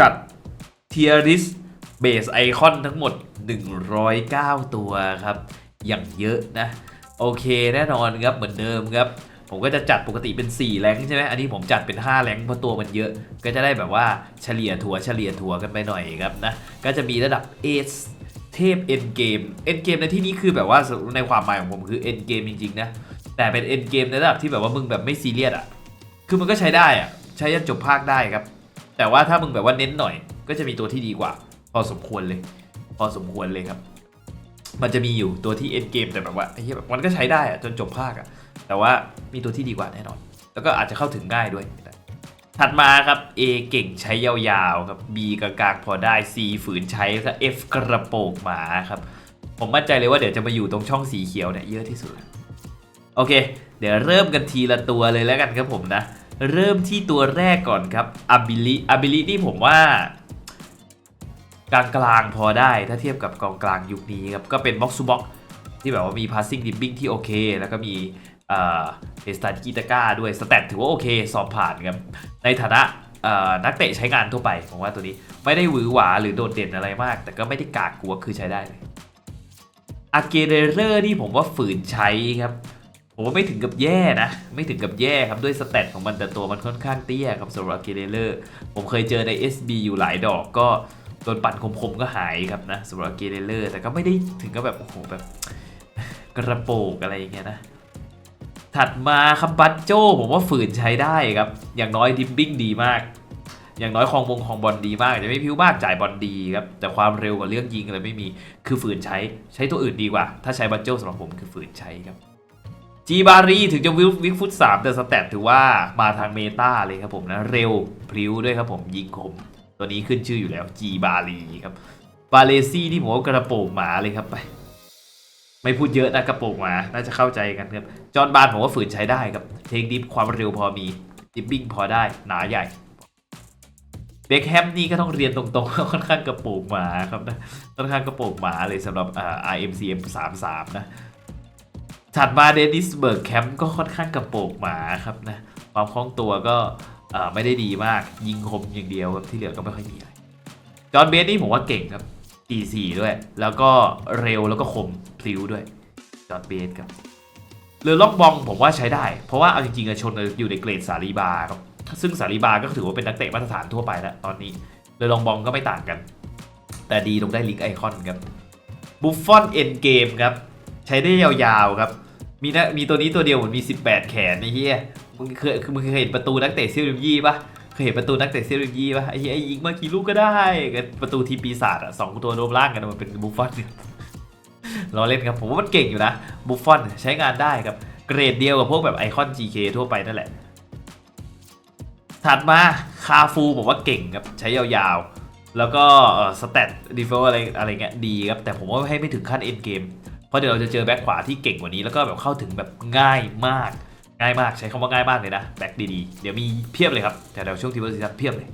จัด Tier List Base Icon ทั้งหมด 109 ตัวครับ อย่างเยอะนะ โอเคแน่นอนครับเหมือนเดิมครับ ผมก็จะจัดปกติเป็น 4 แรงใช่ไหมอันนี้ผมจัดเป็น 5 แรงเพราะตัวมันเยอะ ก็จะได้แบบว่าเฉลี่ยถัวเฉลี่ยถัวกันไปหน่อยครับนะ ก็จะมีระดับ A เทพ End Game End Game ในที่นี้คือแบบว่าในความหมายของผมคือ End Game จริงๆนะ แต่เป็น End Game ในระดับที่แบบว่ามึงแบบไม่ซีเรียสอะ คือมันก็ใช้ได้อะ ใช้ยันจบภาคได้ครับ แต่ว่าถ้ามึงแบบว่าเน้นหน่อย ก็จะมีตัวที่ดีกว่า พอสมควรเลย พอสมควรเลยครับ มันจะมีอยู่ตัวที่ end game แต่แบบว่าไอ้เหี้ยแบบมันก็ใช้ได้อะจนจบภาคอะแต่ว่ามีตัวที่ดีกว่าแน่นอน แล้วก็อาจจะเข้าถึงง่ายด้วย ถัดมาครับ A เก่งใช้ยาวๆครับ B กลางๆพอได้ C ฝืนใช้แล้ว F กระโปงหมาครับผมมั่นใจเลยว่าเดี๋ยวจะมาอยู่ตรงช่องสีเขียวเนี่ยเยอะที่สุด โอเค เดี๋ยวเริ่มกันทีละตัวเลยแล้วกันครับผมนะ เริ่มที่ตัวแรกก่อนครับ ability ability ที่ผมว่ากลางกลางๆพอได้ถ้าเทียบกับกองกลางยุคนี้ครับ ก็เป็น box to box ที่แบบว่ามี passing dribbling ที่โอเค แล้วก็มีเอ่อเอสตากิตาก้าด้วยสเตตถือว่าโอเค สอบผ่านครับ ในฐานะนักเตะใช้งานทั่วไปผมว่าตัวนี้ไม่ได้หวือหวาหรือโดดเด่นอะไรมาก แต่ก็ไม่ได้กากกลัวคือใช้ได้เลยอาเกเรเรอร์นี่ผมว่าฝืนใช้ครับ ผมว่าไม่ถึงกับแย่นะ ไม่ถึงกับแย่ครับด้วยสเตตของมันแต่ตัวมันค่อนข้างเตี้ยครับสำหรับอาเกเรเรอร์ผมเคยเจอใน SB อยู่หลายดอกก็โดนปั่นคมๆก็หายครับนะสำหรับเกเรเลอร์แต่ก็ไม่ได้ถึงกับแบบโอ้โหแบบกระโปงอะไรอย่างเงี้ยนะถัดมาครับบัตโจผมว่าฝืนใช้ได้ครับ อย่างน้อยดิมบิ้งดีมาก อย่างน้อยคลองวงของบอลดีมากจะไม่พิ้วมากจ่ายบอลดีครับแต่ความเร็วกับเรื่องยิงอะไรไม่มีคือฝืนใช้ใช้ตัวอื่นดีกว่า ถ้าใช้บัตโจสำหรับผมคือฝืนใช้ครับ จีบารีถึงจะวิวิกฟุตสามแต่สแตทถือว่ามาทางเมตาเลยครับผมนะ เร็วพริ้วด้วยครับผมยิงคม ตัวนี้ขึ้นชื่ออยู่แล้วจีบาลีครับบาเลซี่ที่ผมว่ากระโปรงหมาเลยครับไป ไม่พูดเยอะนะกระโปรงหมา น่าจะเข้าใจกันครับ จอห์นบานผมว่าฝืนใช้ได้ครับ เทคดิฟความเร็วพอมีดิฟบิ้งพอได้หนาใหญ่เบคแฮมนี่ก็ต้องเรียนตรงๆค่อนข้างกระโปรงหมาครับนะค่อนข้างกระโปรงหมาเลยสำหรับอ่า RMCM 33นะ ถัดมาเดนิสเบิร์กแคมป์ก็ค่อนข้างกระโปรงหมาครับนะ ความคล่องตัวก็ไม่ได้ดีมากยิงคมอย่างเดียวครับที่เหลือก็ไม่ค่อยมีอะไรจอห์นเบสนี่ผมว่าเก่งครับ E4 ด้วย แล้วก็เร็วแล้วก็คมพลิ้วด้วยจอห์นเบสครับเรือล่องบองผมว่าใช้ได้ เพราะว่าเอาจริงๆอะชนอยู่ในเกรดสาลีบาครับซึ่งสาลีบาก็ถือว่าเป็นนักเตะมาตรฐานทั่วไปแล้วตอนนี้เรือลองบองก็ไม่ต่างกัน แต่ดีตรงได้ลิกไอคอนครับบุฟฟอนเอ็นเกมครับ ช้ได้ยาวๆครับ มีนะมีตัวนี้ตัวเดียวเหมือนมี 18 แขนไอ้เหี้ยมึงเคยคือมึงเคยเห็นประตูนักเตะซิลลิมยี่ปะเคยเห็นประตูนักเตะซิลลิมยี่ปะไอ้เหี้ยไอ้ยิงมากี่ลูกก็ได้กับประตูทีปีศาจอะสองตัวรวมร่างกันมันเป็นบุฟฟอนล้อเล่นครับผมว่ามันเก่งอยู่นะบุฟฟอนใช้งานได้ครับเกรดเดียวกับพวกแบบไอคอน GK ทั่วไปนั่นแหละ ถัดมาคาฟูผมว่าเก่งครับใช้ยาวๆ แล้วก็สเตตดีเฟลอะไรอะไรเงี้ยดีครับ แต่ผมว่าให้ไม่ถึงขั้นเอ็นเกม เพราะเดี๋ยวเราจะเจอแบ็คขวาที่เก่งกว่านี้แล้วก็แบบเข้าถึงแบบง่ายมาก ง่ายมากใช้คำว่าง่ายมากเลยนะแบ็คดีๆ เดี๋ยวมีเพียบเลยครับแต่เดี๋ยวช่วงทีเวอร์ซีซั่นเพียบเลย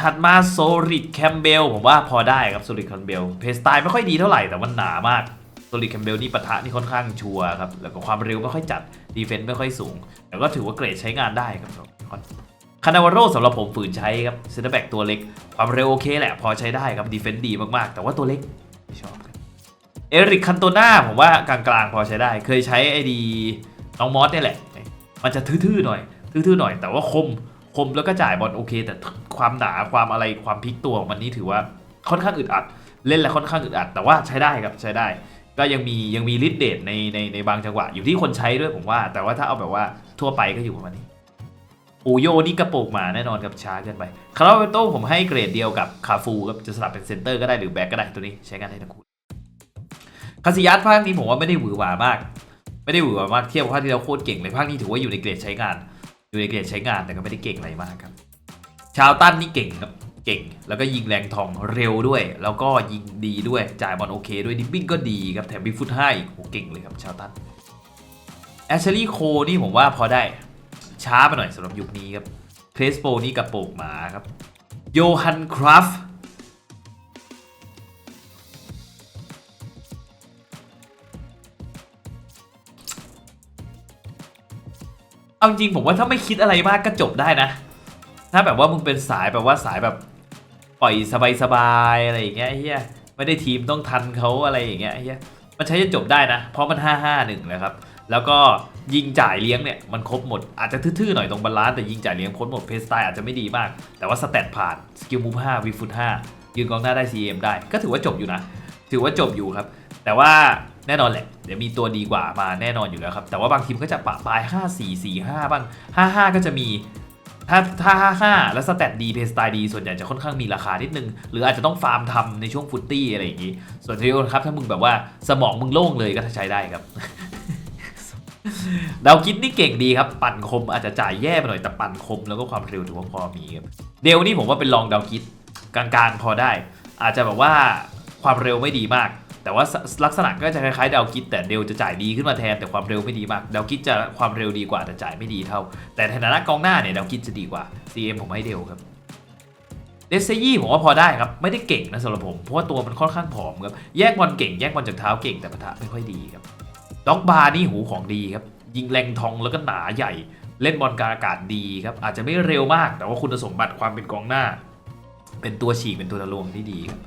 ถัดมาโซลิดแคมเบลผมว่าพอได้ครับโซลิดแคมเบลเพสไตล์ไม่ค่อยดีเท่าไหร่แต่มันหนามากโซลิดแคมเบลนี่ปะทะนี่ค่อนข้างชัวร์ครับแล้วก็ความเร็วไม่ค่อยจัดดีเฟนต์ไม่ค่อยสูง แต่ก็ถือว่าเกรดใช้งานได้ครับคานาวาโรสำหรับผมฝืนใช้ครับเซนเตอร์แบ็กตัวเล็ก ความเร็วโอเคแหละ พอใช้ได้ครับดีเฟนต์ดีมากๆ แต่ว่าตัวเล็ก ชอบครับเอริกคันโตนาผมว่ากลางๆพอใช้ได้ เคยใช้ไอดีน้องมอสเนี่ยแหละ มันจะทื่อๆหน่อย ทื่อๆหน่อย แต่ว่าคมคมแล้วก็จ่ายบอลโอเค แต่ความหนาความอะไรความพลิกตัวของมันนี่ถือว่าค่อนข้างอึดอัด เล่นแล้วค่อนข้างอึดอัด แต่ว่าใช้ได้ครับใช้ได้ ก็ยังมียังมีลิดเดทในในในบางจังหวะอยู่ที่คนใช้ด้วยผมว่า แต่ว่าถ้าเอาแบบว่าทั่วไปก็อยู่ประมาณนี้ อูโยนี่กระโปงมาแน่นอนกับช้าเกินไปคาราเวโต้ผมให้เกรดเดียวกับคาฟูครับจะสลับเป็นเซนเตอร์ก็ได้หรือแบ็กก็ได้ตัวนี้ใช้งานได้ทั้งคู่คาซิยัสภาคนี้ผมว่าไม่ได้หวือหวามาก ไม่ได้หวือหวามากเทียบกับภาคที่เราโคตรเก่งเลยภาคนี้ถือว่าอยู่ในเกรดใช้งาน อยู่ในเกรดใช้งานแต่ก็ไม่ได้เก่งอะไรมากครับ ชาวตันนี่เก่งครับเก่ง แล้วก็ยิงแรงทองเร็วด้วย แล้วก็ยิงดีด้วยจ่ายบอลโอเคด้วยดิบบิ้งก็ดีครับแถมบิ๊กฟุตให้าอีกโหเก่งเลยครับชาวตันแอชลีย์โคนี่ผมว่าพอได้ ช้าไปหน่อยสำหรับยุคนี้ครับเครสโปนี่กระโปงหมาครับโยฮันคราฟเอาจริงผมว่าถ้าไม่คิดอะไรมากก็จบได้นะ ถ้าแบบว่ามึงเป็นสายแบบว่าสายแบบปล่อยสบายๆอะไรอย่างเงี้ยไอ้เฮียไม่ได้ทีมต้องทันเขาอะไรอย่างเงี้ยไอ้เฮียมันใช้จะจบได้นะ เพราะมัน 5 5 1นะครับ แล้วก็ ยิงจ่ายเลี้ยงเนี่ยมันครบหมด อาจจะทื่อๆหน่อยตรงบาลานซ์แต่ยิงจ่ายเลี้ยงครบหมดเพสไตล์อาจจะไม่ดีมาก แต่ว่าสแตทผ่านสกิลมูฟ5วีฟุต5ยืนกองหน้าได้ CM ได้ ก็ถือว่าจบอยู่นะ ถือว่าจบอยู่ครับ แต่ว่าแน่นอนแหละ เดี๋ยวมีตัวดีกว่ามาแน่นอนอยู่แล้วครับ แต่ว่าบางทีมก็จะปะปลาย 5 4 4 5 บ้าง 5 5 ก็จะมี ถ้าถ้า 5 5 แล้วสแตทดีเพสไตล์ดี ส่วนใหญ่จะค่อนข้างมีราคานิดนึง หรืออาจจะต้องฟาร์มทำในช่วงฟุตตี้อะไรอย่างนี้ ส่วนเทโอนครับถ้ามึงแบบว่าสมองมึงโล่งเลยก็ใช้ได้ครับ ดาวคิดนี่เก่งดีครับ ปั่นคมอาจจะจ่ายแย่ไปหน่อยแต่ปั่นคมแล้วก็ความเร็วถือว่าพอมีครับเดลนี่ผมว่าเป็นรองดาวคิดกลางๆพอได้ อาจจะแบบว่าความเร็วไม่ดีมาก แต่ว่าลักษณะก็จะคล้ายๆดาวคิด แต่เดลจะจ่ายดีขึ้นมาแทนแต่ความเร็วไม่ดีมากดาวคิดจะความเร็วดีกว่าแต่จ่ายไม่ดีเท่า แต่ในฐานะกองหน้าเนี่ยดาวคิดจะดีกว่า CM ผมให้เดลครับเดซยี่ผมว่าพอได้ครับ ไม่ได้เก่งนะสำหรับผม เพราะว่าตัวมันค่อนข้างผอมครับ แยกบอลเก่ง แยกบอลจากเท้าเก่งแต่ปะทะไม่ค่อยดีครับ ด็อกบาร์นี่หูของดีครับ ยิงแรงทองแล้วก็หนาใหญ่ เล่นบอลกลางอากาศดีครับ อาจจะไม่เร็วมาก แต่ว่าคุณสมบัติความเป็นกองหน้า เป็นตัวฉีกเป็นตัวทะลวงที่ดีครับ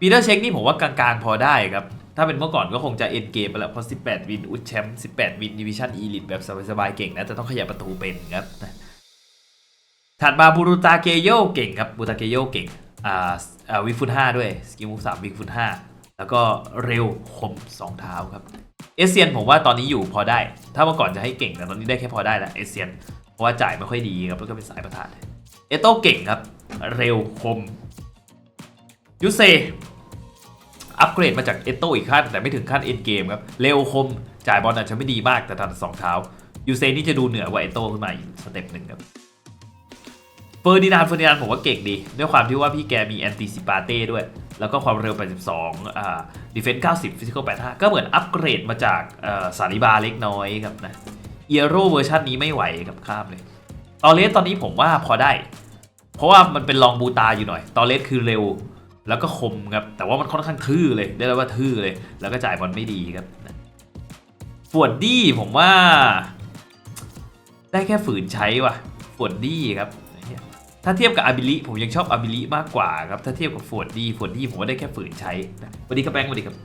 ปีเตอร์เช็คนี่ผมว่ากลางๆพอได้ครับ ถ้าเป็นเมื่อก่อนก็คงจะเอ็นเกมไปแล้วเพราะ 18 วิน อุดแชมป์ 18 วินดิวิชั่นอีลิทแบบสบายๆเก่งนะแต่ต้องขยับประตูเป็นครับถัดมาบูรุตาเกโยเก่งครับบูตาเกโยเก่งอ่าอ่าวิฟุตห้าด้วย สกิลมูฟสามวิฟุตห้าแล้วก็เร็วคมสองเท้าครับ เอเซียนผมว่าตอนนี้อยู่พอได้ ถ้าเมื่อก่อนจะให้เก่งแต่ตอนนี้ได้แค่พอได้แล้วเอเซียน เพราะว่าจ่ายไม่ค่อยดีครับแล้วก็เป็นสายประทานเอโต้เก่งครับ เร็วคมยูเซอัปเกรดมาจากเอโต้อีกขั้น แต่ไม่ถึงขั้นเอ็นเกมครับ เร็วคม จ่ายบอลอาจจะไม่ดีมากแต่ทันสองเท้ายูเซนี่จะดูเหนือกว่าเอโต้ขึ้นมาอีกสเต็ปหนึ่งครับเฟอร์ดินานเฟอร์ดินานผมว่าเก่งดี ด้วยความที่ว่าพี่แกมีแอนติซิปาเต้ด้วย แล้วก็ความเร็ว 82อ่าดิเฟนส์90ฟิสิกอล85 ก็เหมือนอัปเกรดมาจากเอ่อซาลิบาเล็กน้อยครับนะเอียโรเวอร์ชันนี้ไม่ไหวครับข้ามเลย ตอเลสตอนนี้ผมว่าพอได้ เพราะว่ามันเป็นลองบูตาอยู่หน่อย ตอเลสคือเร็วแล้วก็คมครับ แต่ว่ามันค่อนข้างทื่อเลยได้แล้วว่าทื่อเลย แล้วก็จ่ายบอลไม่ดีครับฟวดดี้ผมว่า ได้แค่ฝืนใช้ว่ะฟวดดี้ครับ ถ้าเทียบกับอาบิลิผมยังชอบอาบิลิมากกว่าครับ ถ้าเทียบกับฟวดดี้ฟวดดีผมว่าได้แค่ฝืนใช้นะสวัสดีครับแบงค์สวัสดีครับ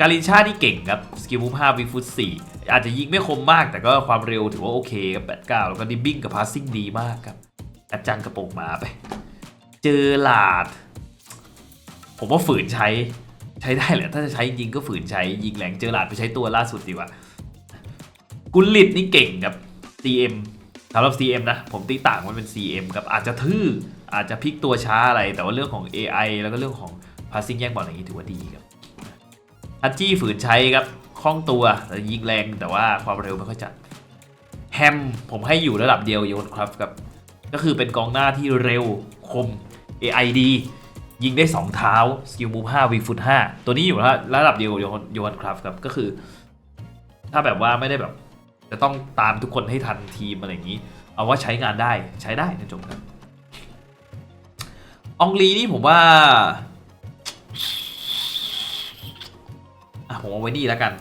การินชานี่เก่งครับ สกิลมูฟ5วิฟุต4อาจจะยิงไม่คมมากแต่ก็ความเร็วถือว่าโอเคครับ89แล้วก็ดิบบิ้งกับพาสซิ่งดีมากครับอาจารย์กระโปรงมาไป เจอหลาด ผมว่าฝืนใช้ใช้ได้แหละ ถ้าจะใช้จริงก็ฝืนใช้ยิงแรงเจอหลาดไปใช้ตัวล่าสุดดีกว่ากุลลิตนี่เก่งครับ CM สำหรับ CM นะ ผมตีต่างมันเป็น CM ครับอาจจะทื่ออาจจะพลิกตัวช้าอะไร แต่ว่าเรื่องของ AI แล้วก็เรื่องของ passing แย่งบอลอย่างนี้ถือว่าดีครับฮัตจี้ฝืนใช้ครับคล่องตัวแต่ยิงแรงแต่ว่าความเร็วไม่ค่อยจัดแฮมผมให้อยู่ระดับเดียวโยนครับครับ ก็คือเป็นกองหน้าที่เร็วคม AI ดียิงได้ 2 เท้าสกิลมูฟ5วีฟุต5ตัวนี้อยู่ระดับเดียวโยนโยนครับครับก็คือ ถ้าแบบว่าไม่ได้แบบ จะต้องตามทุกคนให้ทันทีมอะไรอย่างนี้ เอาว่าใช้งานได้ใช้ได้นะจบครับอองลีนี่ผมว่าอะผมเอาไว้นี่แล้วกัน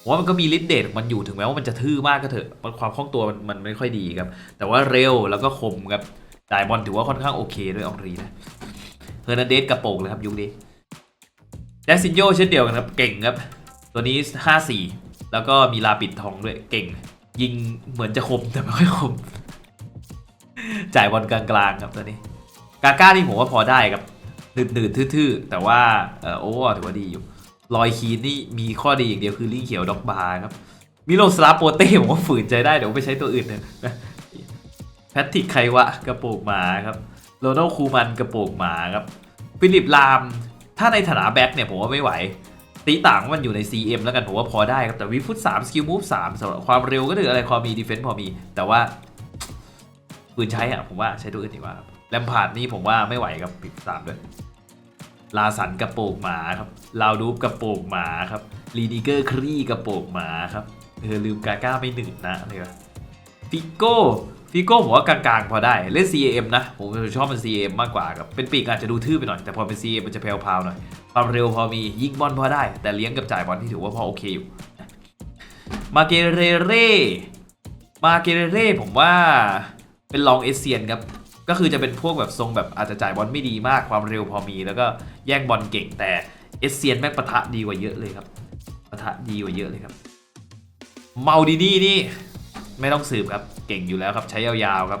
ผมว่ามันก็มีลิดเดตมันอยู่ถึงแม้ว่ามันจะทื่อมากก็เถอะมันความคล่องตัวมันมันไม่ค่อยดีครับ แต่ว่าเร็วแล้วก็คมครับจ่ายบอลถือว่าค่อนข้างโอเคด้วยอองลีนะเฮอร์นันเดสกระโปรงเลยครับยุคนี้แจ็คซินโยเช่นเดียวกันครับ เก่งครับ ตัวนี้ 5-4 แล้วก็มีลาปิดทองด้วยเก่ง ยิงเหมือนจะคมแต่ไม่ค่อยคม จ่ายบอลกลางๆครับตัวนี้ กาก้านี่ผมว่าพอได้ครับดืดๆทื่อๆ แต่ว่าเออโอ้ถือว่าดีอยู่ลอยคีนนี่มีข้อดีอย่างเดียวคือลิงเขียวด็อกบาร์ครับ มิโลสลาโปเต้ผมว่าฝืนใจได้เดี๋ยวไปใช้ตัวอื่นนะแพทติกไควะกระโปรงหมาครับโรนัลคูมันกระโปรงหมาครับฟิลิปลามถ้าในฐานะแบ็คเนี่ยผมว่าไม่ไหว ตีต่างว่ามันอยู่ใน CM แล้วกันผมว่าพอได้ครับ แต่วิฟุต3สกิลมูฟ3สำหรับความเร็วก็ถืออะไรความมีดีเฟนส์พอมี แต่ว่าปืนใช้อะผมว่าใช้ตัวอื่นดีกว่าครับแลมพาร์ดนี่ผมว่าไม่ไหวครับปิดสามด้วยลาสันกระโปงหมาครับลาวดูฟกระโปงหมาครับลีนิเกอร์ครีกระโปงหมาครับเออลืมกาก้าไม่หนึ่งนะอะไรวะฟิโก้ ฟิโก้ผมว่ากลางๆพอได้เล่น CAM นะ ผมชอบเป็น CAM มากกว่าครับเป็นปีกอาจจะดูทื่อไปหน่อย แต่พอเป็น CAM มันจะแพรวๆหน่อยความเร็วพอมียิงบอลพอได้ แต่เลี้ยงกับจ่ายบอลที่ถือว่าพอโอเคอยู่ มาเกเรเร่มาเกเรเร่ผมว่าเป็นลองเอเซียนครับก็คือจะเป็นพวกแบบทรงแบบอาจจะจ่ายบอลไม่ดีมากความเร็วพอมี แล้วก็แย่งบอลเก่งแต่เอเซียนแม่งปะทะดีกว่าเยอะเลยครับปะทะดีกว่าเยอะเลยครับเมาดีนี่นี่ไม่ต้องสืบครับ เก่งอยู่แล้วครับใช้ยาวๆครับ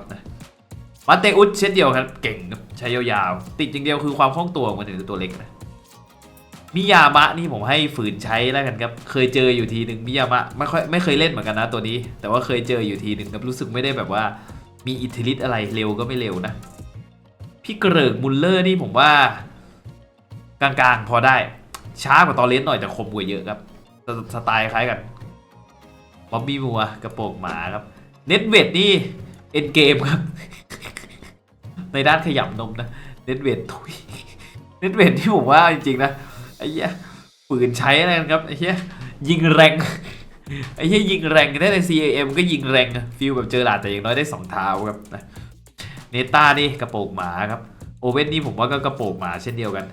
มาเตอุสเช่นเดียวครับเก่งครับใช้ยาวๆติดอย่างเดียวคือความคล่องตัวของมันคือตัวเล็กนะมิยามะนี่ผมให้ฝืนใช้แล้วกันครับเคยเจออยู่ทีหนึ่งมิยามะไม่ค่อยไม่เคยเล่นเหมือนกันนะตัวนี้ แต่ว่าเคยเจออยู่ทีหนึ่งครับรู้สึกไม่ได้แบบว่ามีอิทธิฤทธิ์อะไรเร็วก็ไม่เร็วนะพี่เกริกมุลเลอร์นี่ผมว่า กลางๆพอได้ช้ากว่าตอนเล่นหน่อยแต่คมกว่าเยอะครับสสไตล์คล้ายกันบ๊อบบี้มัวกระโปรงหมาครับ เน็ตเวดนี่เอ็นเกมครับ ในด้านขยำนมนะเน็ตเวดทุยเน็ตเวดที่ผมว่าจริงๆนะไอ้เหี้ยปืนใช้อะไรกันครับไอ้เหี้ยยิงแรงไอ้เหี้ยยิงแรงได้ใน CAM ก็ยิงแรงฟิลแบบเจอหลาดแต่อย่างน้อยได้สองเท้าครับนะเนต้านี่กระโปรงหมาครับโอเว่นนี่ผมว่าก็กระโปรงหมาเช่นเดียวกัน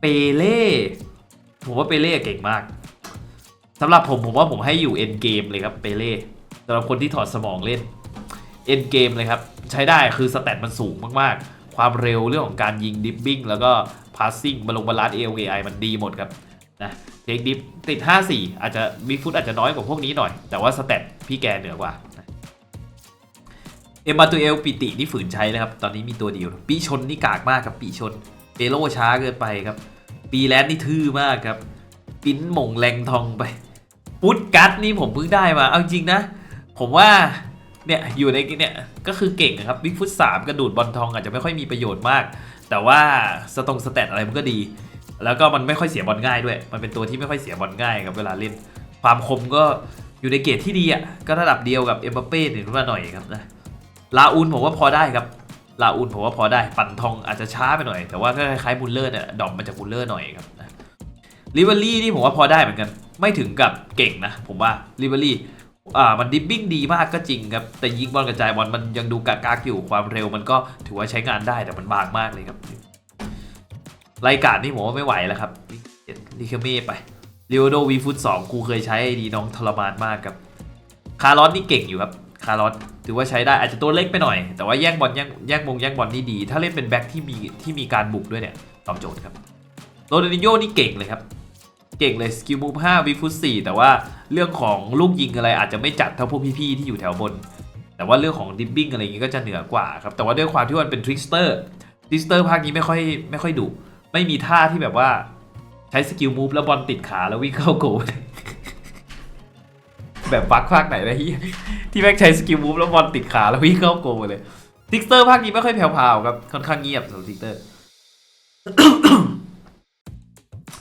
เปเล่ผมว่าเปเล่เก่งมากสำหรับผมผมว่าผมให้อยู่เอ็นเกมเลยครับเปเล่ สำหรับคนที่ถอดสมองเล่นเอ็นเกมเลยครับ ใช้ได้คือสแตทมันสูงมากๆ ความเร็วเรื่องของการยิงดิฟบิ้งแล้วก็พาสซิ่งบาลงบาลานซ์ AOKI มันดีหมดครับนะเทคดิฟติด 54 อาจจะบิ๊กฟุตอาจจะน้อยกว่าพวกนี้หน่อย แต่ว่าสแตทพี่แกเหนือกว่าเอ็มมาตูเอลปิตินี่ฝืนใช้นะครับ ตอนนี้มีตัวเดียว ปีชนนี่กากมากครับปีชนเปโลช้าเกินไปครับ ปีแลนด์นี่ทื่อมากครับ ปิ้นหม่งแรงทองไปพุทกัตนี่ผมเพิ่งได้มา เอาจริงนะ ผมว่าเนี่ยอยู่ในเนี่ยก็คือเก่งครับบิ๊กฟุตสามกระดูดบอลทองอาจจะไม่ค่อยมีประโยชน์มาก แต่ว่าสตรงสแตทอะไรมันก็ดี แล้วก็มันไม่ค่อยเสียบอลง่ายด้วย มันเป็นตัวที่ไม่ค่อยเสียบอลง่ายครับเวลาเล่น ความคมก็อยู่ในเกรดที่ดีอะก็ระดับเดียวกับเอ็มบัปเป้หนึ่งมาหน่อยครับนะลาอูนผมว่าพอได้ครับลาอูนผมว่าพอได้ปั่นทองอาจจะช้าไปหน่อย แต่ว่าก็คล้ายๆบุลเลอร์เนี่ยดอปมาจากบุลเลอร์หน่อยครับลิเวอรี่นี่ผมว่าพอได้เหมือนกัน ไม่ถึงกับเก่งนะ ผมว่าลิเวอรี่ อ่ามันดิฟบิ้งดีมากก็จริงครับ แต่ยิงบอลกระจายบอลมันยังดูกากๆอยู่ความเร็วมันก็ถือว่าใช้งานได้แต่มันบางมากเลยครับรายการนี่ผมว่าไม่ไหวแล้วครับลิเคเม่ไปลิโอโดวีฟุตสองกูเคยใช้ดีน้องทรมานมากครับ คาร์ลอสนี่เก่งอยู่ครับคาร์ลอสถือว่าใช้ได้อาจจะตัวเล็กไปหน่อย แต่ว่าแย่งบอลแย่งแย่งบงแย่งบอลนี่ดี ถ้าเล่นเป็นแบ็คที่มีที่มีการบุกด้วยเนี่ยตอบโจทย์ครับโรนัลดินโญ่นี่เก่งเลยครับ เก่งเลยสกิลมูฟ5วิฟุต4แต่ว่าเรื่องของลูกยิงอะไรอาจจะไม่จัดเท่าพวกพี่ๆที่อยู่แถวบน แต่ว่าเรื่องของดิฟบิ้งอะไรอย่างงี้ก็จะเหนือกว่าครับแต่ว่าด้วยความที่มันเป็นทริสเตอร์ทริสเตอร์ภาคนี้ไม่ค่อยไม่ค่อยดุไม่มีท่าที่แบบว่าใช้สกิลมูฟแล้วบอลติดขาแล้ววิ่งเข้าโกลแบบบักภาคไหนนะที่ที่แม่งใช้สกิลมูฟแล้วบอลติดขาแล้ววิ่งเข้าโกลเลยทริกสเตอร์ภาคนี้ไม่ค่อยแผ่วๆครับค่อนข้างเงียบสำหรับทริกสเตอร์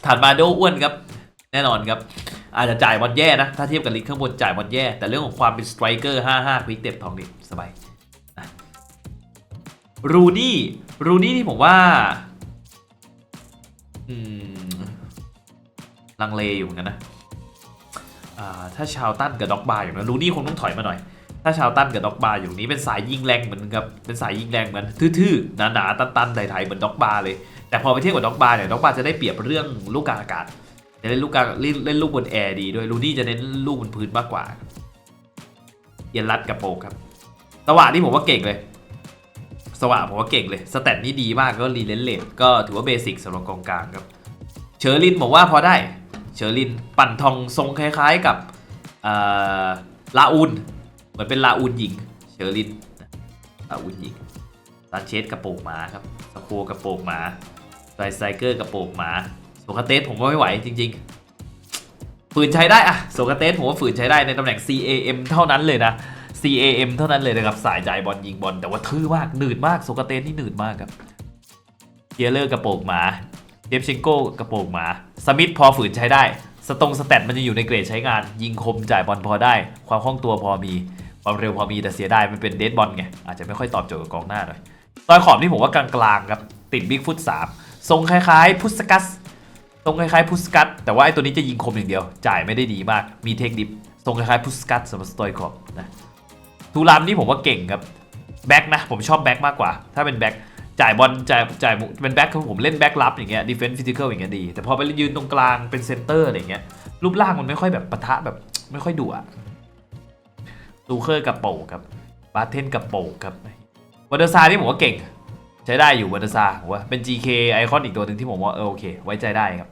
ถัดมาโดอ้วนครับ แน่นอนครับ อาจจะจ่ายบอลแย่นะ ถ้าเทียบกับลิงข้างบนจ่ายบอลแย่ แต่เรื่องของความเป็นสไตรเกอร์ 5-5ควิกเต็บทองนี่สบายรูนี่รูนี่ที่ผมว่าอืมลังเลอยู่เหมือนกันนะถ้าชาวตั้นกับด็อกบาร์อยู่นะรูนี่คงต้องถอยมาหน่อย ถ้าชาวตั้นกับด็อกบาร์อยู่นี้เป็นสายยิงแรงเหมือนกับเป็นสายยิงแรงเหมือนทื่อๆหนาๆตันๆไถๆเหมือนด็อกบาร์เลย แต่พอไปเทียบกับด็อกบาร์เนี่ยด็อกบาร์จะได้เปรียบเรื่องลูกกลางอากาศจะเล่นลูกกลางเล่นลูกบนแอร์ดีด้วยลูนี่จะเน้นลูกบนพื้นมากกว่าเยนรัดกับโปกครับสวะนี่ผมว่าเก่งเลย สวะผมว่าเก่งเลยสแตทนี่ดีมากก็รีเลนเลทก็ถือว่าเบสิกสำหรับกองกลางครับเชอร์ลินบอกว่าพอได้เชอร์ลินปั่นทองทรงคล้ายๆกับลาอูนเหมือนเป็นลาอูนหญิงเชอร์ลินลาอูนหญิงซานเชสกระโปรงหมาครับสโคกระโปรงหมา ไซไซเกอร์กระโปรงหมาโซคาเตสผมว่าไม่ไหวจริง ๆ ฝืนใช้ได้อะโซคาเตสผมว่าฝืนใช้ได้ในตำแหน่ง CAM เท่านั้นเลยนะ CAM เท่านั้นเลยนะครับสายจ่ายบอลยิงบอลแต่ว่าทื่อมากหนืดมากโซคาเตสนี่หนืดมากครับเกียร์เลอร์กระโปรงหมาเดฟชิงโก้กระโปรงหมาสมิธพอฝืนใช้ได้ สตงสแตทมันจะอยู่ในเกรดใช้งาน ยิงคมจ่ายบอลพอได้ ความคล่องตัวพอมีความเร็วพอมีแต่เสียดายมันเป็นเดดบอลไงอาจจะไม่ค่อยตอบโจทย์กับกองหน้าหน่อยซอยขอบนี่ผมว่ากลางๆครับติดบิ๊กฟุตสาม ทรงคล้ายๆพุสกัสทรงคล้ายๆพุสกัสแต่ว่าไอ้ตัวนี้จะยิงคมอย่างเดียว จ่ายไม่ได้ดีมากมีเทคดิฟทรงคล้ายๆพุสกัสสำหรับสโตยคอบนะทูรามนี่ผมว่าเก่งครับแบ็กนะผมชอบแบ็กมากกว่า ถ้าเป็นแบ็กจ่ายบอลจ่ายจ่ายเป็นแบ็กคือผมเล่นแบ็กรับอย่างเงี้ยดิเฟนส์ฟิสิกอลอย่างเงี้ยดี แต่พอไปยืนตรงกลางเป็นเซนเตอร์อะไรเงี้ยรูปร่างมันไม่ค่อยแบบปะทะแบบไม่ค่อยดุอะตูเคอร์กับโปกับบาเทนกับโปกับวันเดอร์ซาที่ผมว่าเก่ง ใช้ได้อยู่วันซาผมว่าเป็น GK ไอคอนอีกตัวหนึ่งที่ผมว่าเออโอเค ไว้ใจได้ครับ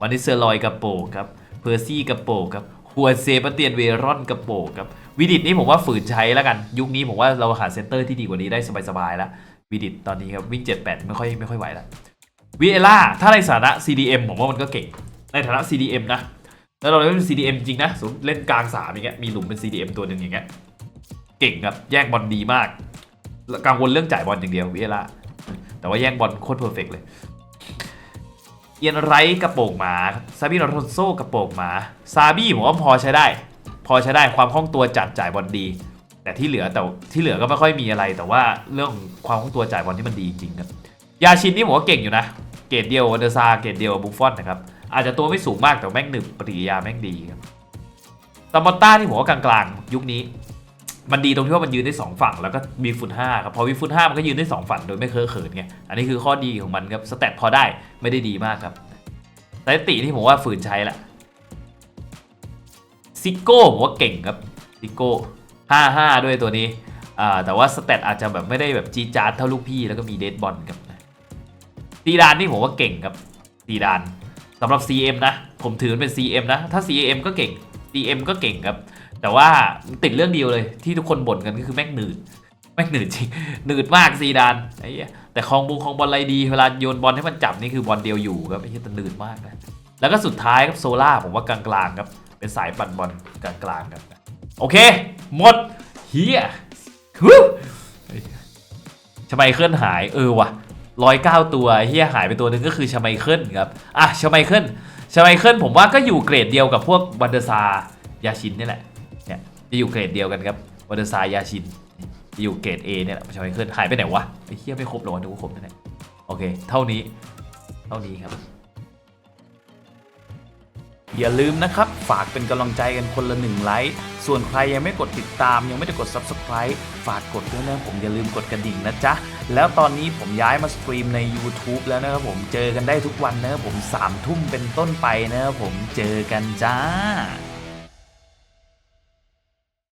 วันนี้เซอร์ลอยกับโปกครับเพอร์ซี่กับโปกครับฮัวเซปเตียนเวรอนกับโปกครับวิดิตนี่ผมว่าฝืนใช้แล้วกัน ยุคนี้ผมว่าเราหาเซนเตอร์ที่ดีกว่านี้ได้สบายๆแล้ววิดิตตอนนี้ครับวิ่ง 78 ไม่ค่อยไม่ค่อยไหวแล้ววิเอล่าถ้าในฐานะ CDM ผมว่ามันก็เก่งในฐานะ CDM นะแล้วเราเล่น CDM จริงนะสมเล่นกลางสามอย่างเงี้ยมีหลุมเป็น CDM ตัวหนึ่งอย่างเงี้ยเก่งครับแย่งบอลดีมาก กังวลเรื่องจ่ายบอลอย่างเดียววิเอล่าแต่ว่าแย่งบอลโคตรเพอร์เฟกเลยเอียนไรกระโปงหมาซาบิโนโทนโซกระโปงหมาซาบี้ผมว่าพอใช้ได้ พอใช้ได้ความคล่องตัวจัดจ่ายบอลดี แต่ที่เหลือแต่ที่เหลือก็ไม่ค่อยมีอะไร แต่ว่าเรื่องความคล่องตัวจ่ายบอลที่มันดีจริงครับยาชินนี่ผมว่าเก่งอยู่นะ เกรดเดียววันเดอร์ซาเกรดเดียวบุฟฟอนนะครับอาจจะตัวไม่สูงมากแต่แม่งหนึบปฏิกิริยาแม่งดีครับตามอต้าที่ผมว่ากลางๆยุคนี้ มันดีตรงที่ว่ามันยืนได้สองฝั่งแล้วก็มีฟุตห้าครับพอมีฟุตห้ามันก็ยืนได้สองฝั่งโดยไม่เคอะเขินไงอันนี้คือข้อดีของมันครับสแตทพอได้ไม่ได้ดีมากครับสถิติที่ผมว่าฝืนใช้ละซิโก้ผมว่าเก่งครับซิโก้ห้าห้าด้วยตัวนี้อ่าแต่ว่าสเตตอาจจะแบบไม่ได้แบบจีจาร์เท่าลูกพี่แล้วก็มีเดดบอลครับซีดานนี่ผมว่าเก่งครับซีดานสำหรับ CM นะ ผมถือมันเป็น CM นะ ถ้า CM ก็เก่ง CM ก็เก่งครับ แต่ว่าติดเรื่องเดียวเลยที่ทุกคนบ่นกันก็คือแม่งหนืดแม่งหนืดจริงหนืดมากซีดานไอ้เหี้ยแต่คลองบุงคลองบอลอะไรดีเวลาโยนบอลให้มันจับนี่คือบอลเดียวอยู่ครับไอ้เหี้ยแต่หนืดมากนะแล้วก็สุดท้ายครับโซล่าผมว่ากลางๆครับเป็นสายปั่นบอลกลางๆครับโอเค หมดเฮียฮู้ชไมเคิลหายเออว่ะร้อยเก้าตัวเฮียหายไปตัวหนึงก็คือชไมเคิลครับอะชไมเคิลชไมเคิลผมว่าก็อยู่เกรดเดียวกับพวกวันเดซายาชินนี่แหละ จะอยู่เกรดเดียวกันครับวันเดอร์ซายาชินจะอยู่เกรด A เนี่ยแหละชไมเคิลหายไปไหนวะไอ้เฮียไม่ครบหรอวะนึกครบนั่นแหละโอเค เท่านี้ เท่านี้ครับ อย่าลืมนะครับ ฝากเป็นกำลังใจกันคนละหนึ่งไลค์ ส่วนใครยังไม่กดติดตาม ยังไม่ได้กด Subscribe ฝากกดด้วยนะผมอย่าลืมกดกระดิ่งนะจ๊ะ แล้วตอนนี้ผมย้ายมาสตรีมใน YouTube แล้วนะครับผมเจอกันได้ทุกวันนะครับผม3ทุ่มเป็นต้นไปนะครับผมเจอกันจ้า